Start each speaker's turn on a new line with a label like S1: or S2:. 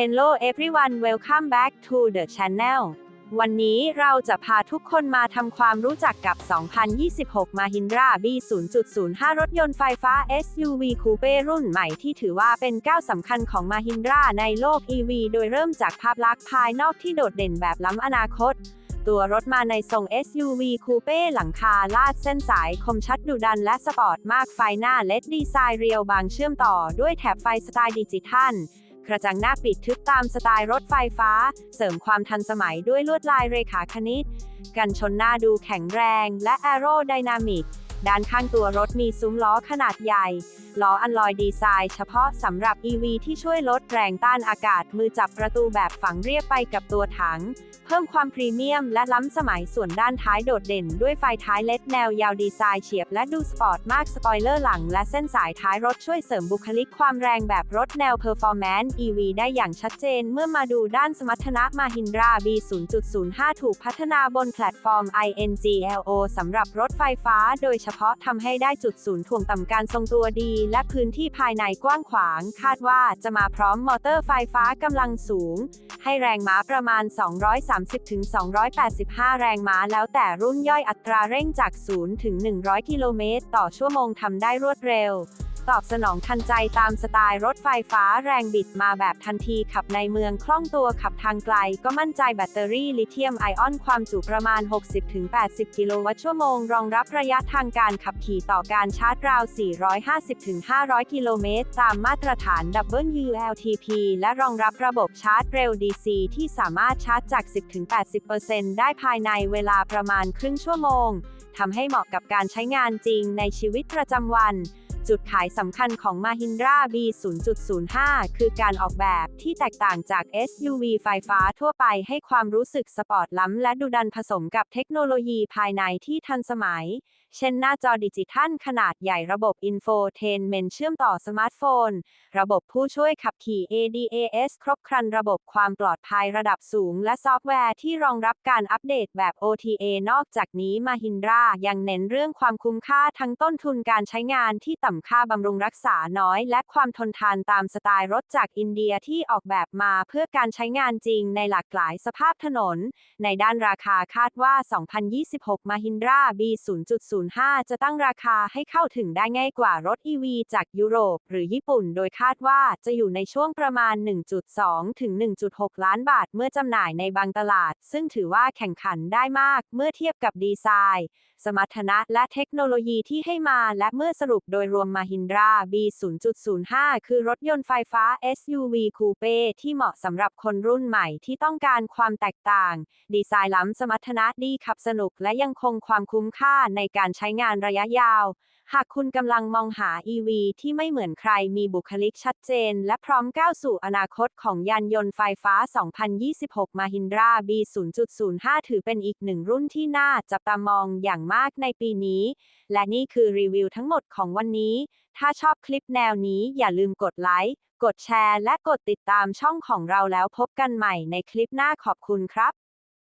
S1: Hello everyone welcome back to the channel วันนี้เราจะพาทุกคนมาทำความรู้จักกับ 2026 Mahindra B 0.05 รถยนต์ไฟฟ้า SUV Coupe รุ่นใหม่ที่ถือว่าเป็นก้าวสำคัญของ Mahindra ในโลก EV โดยเริ่มจากภาพลักษณ์ภายนอกที่โดดเด่นแบบล้ำอนาคต ตัวรถมาในทรง SUV Coupe หลังคาลาดเส้นสายคมชัดดุดันและสปอร์ตมากไฟหน้าเลดดีไซน์เรียวบางเชื่อมต่อด้วยแถบไฟสไตล์ดิจิทัล กระจังหน้าปิดทึบตามสไตล์รถไฟฟ้า เสริมความทันสมัยด้วยลวดลายเรขาคณิต กันชนหน้าดูแข็งแรงและแอโรไดนามิก ด้านข้างตัวรถมีซุ้มล้อขนาดใหญ่ ล้ออันลอยดีไซน์เฉพาะสำหรับ EV ที่ช่วยลดแรงต้านอากาศ มือจับประตูแบบฝังเรียบไปกับตัวถัง เพิ่มความพรีเมียมและล้ำสมัยส่วนด้านท้ายโดดเด่น ด้วยไฟท้ายเล็ดแนวยาวดีไซน์เฉียบและดูสปอร์ตมากสปอยเลอร์หลังและเส้นสายท้ายรถช่วยเสริมบุคลิกความแรงแบบรถแนวเพอร์ฟอร์แมนซ์ EV ได้อย่างชัดเจนเมื่อมาดูด้านสมรรถนะมาฮินดรา B 0.05 ถูกพัฒนาบนแพลตฟอร์ม INGLO สำหรับรถไฟฟ้าโดยเฉพาะทำให้ได้จุดศูนย์ถ่วงต่ำการทรงตัวดี และพื้นที่ภายในกว้างขวาง คาดว่าจะมาพร้อมมอเตอร์ไฟฟ้ากำลังสูง ให้แรงม้าประมาณ 230-285 แรงม้าแล้วแต่รุ่นย่อยอัตราเร่งจาก 0 ถึง 100 กิโลเมตร ต่อชั่วโมงทำได้รวดเร็ว ตอบสนองทันใจตามสไตล์รถไฟฟ้าแรงบิดมาแบบทันทีขับในเมืองคล่องตัวขับทางไกล ก็มั่นใจแบตเตอรี่ลิเธียมไอออนความจุประมาณ 60-80 กิโลวัตต์ชั่วโมง รองรับระยะทางการขับขี่ต่อการชาร์จราว 450-500 กิโลเมตร ตามมาตรฐาน WLTP และรองรับระบบชาร์จเร็ว DC ที่สามารถชาร์จจาก 10-80%ได้ภายในเวลาประมาณครึ่งชั่วโมงทำให้เหมาะกับการใช้งานจริงในชีวิตประจำวัน จุดขายสำคัญของ Mahindra B 0.05 คือการออกแบบที่แตกต่างจาก SUV ไฟฟ้าทั่วไปให้ความรู้สึกสปอร์ตล้ำและดูดันผสมกับเทคโนโลยีภายในที่ทันสมัย เช่นหน้าจอดิจิทัลขนาดใหญ่ระบบ Infotainment เชื่อมต่อสมาร์ทโฟน ระบบผู้ช่วยขับขี่ ADAS ครบครันระบบความปลอดภัยระดับสูง และซอฟต์แวร์ที่รองรับการอัปเดตแบบ OTA นอกจากนี้ Mahindra ยังเน้นเรื่องความคุ้มค่าทั้งต้นทุนการใช้งานที่ต่ำค่าบำรุงรักษาน้อย และความทนทานตามสไตล์รถจากอินเดียที่ออกแบบมาเพื่อการใช้งานจริงในหลากหลายสภาพถนน ในด้านราคาคาดว่า 2026 Mahindra B 0.05 จะตั้งราคาให้เข้าถึงได้ง่ายกว่ารถ EV จากยุโรป หรือญี่ปุ่น โดยคาดว่าจะอยู่ในช่วงประมาณ 1.2 ถึง 1.6 ล้านบาทเมื่อจำหน่ายในบางตลาด ซึ่งถือว่าแข่งขันได้มากเมื่อเทียบกับดีไซน์ สมรรถนะและเทคโนโลยีที่ให้มาและเมื่อสรุปโดยรววม Mahindra B 0.05 คือรถยนต์ไฟฟ้า SUV Coupe ที่เหมาะสำหรับคนรุ่นใหม่ที่ต้องการความแตกต่าง ดีไซน์ล้ำสมรรถนะดีขับสนุกและยังคงความคุ้มค่าในการใช้งานระยะยาว หากคุณกำลังมองหา EV ที่ไม่เหมือนใครมีบุคลิกชัดเจน และพร้อมก้าวสู่อนาคตของยานยนต์ไฟฟ้า 2026 Mahindra B 0.05 ถือเป็นอีกหนึ่งรุ่นที่น่าจับตามองอย่างมากในปีนี้ และนี่คือรีวิวทั้งหมดของวันนี้ ถ้าชอบคลิปแนวนี้อย่าลืมกดไลค์ กดแชร์ และกดติดตามช่องของเราแล้วพบกันใหม่ในคลิปหน้าขอบคุณครับ